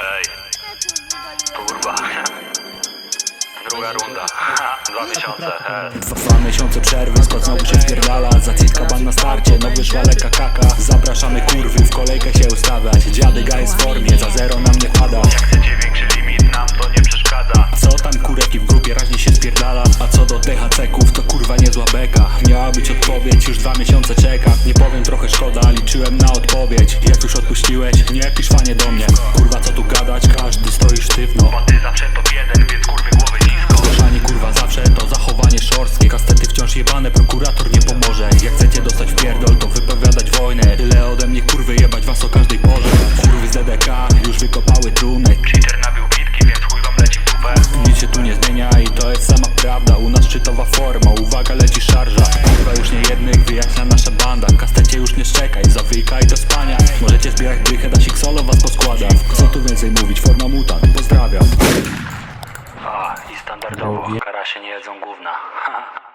Ej, kurwa. Druga runda, dwa miesiące, hej. Dwa miesiące przerwy, skład znowu się wpierdala Zaciska ban na starcie, nowy szwalek kaka. Zapraszamy kurwy w kolejkę się ustawiać Dziadyga jest w formie, za zero nam nie pada Jak chcecie większy limit, nam to nie przeszkadza. Co tam kureki w grupie raźnie się spierdala? A co do THC-ków, to kurwa niezła beka. Miała być odpowiedź, już dwa miesiące czekam trochę szkoda, liczyłem na odpowiedź. Jak już odpuściłeś, nie pisz fanie do mnie. Kurwa co tu gadać, każdy stoi sztywno. Bo ty zawsze top jeden, więc kurwy głowy nisko. Zgłaszanie kurwa zawsze to zachowanie szorstkie. Kastety wciąż jebane, prokurator nie pomoże. Jak chcecie dostać pierdol, to wypowiadać wojnę. Tyle ode mnie kurwy jebać was o każdej porze. Kurwy z DDK już wykopały trumny. Cheater nabił bitki, więc chuj wam leci w dupę. Nic się tu nie zmienia i to jest sama prawda. U nas szczytowa forma, uwaga leci szarża. Kurwa już nie jednych wyjaśnia nasza banda już nie szczekaj, zawyjkaj do spania. Możecie zbierać dychę, dasik solo was poskłada Co tu więcej mówić, forma mutant, pozdrawiam. A, i standardowo, karasie nie jedzą gówna.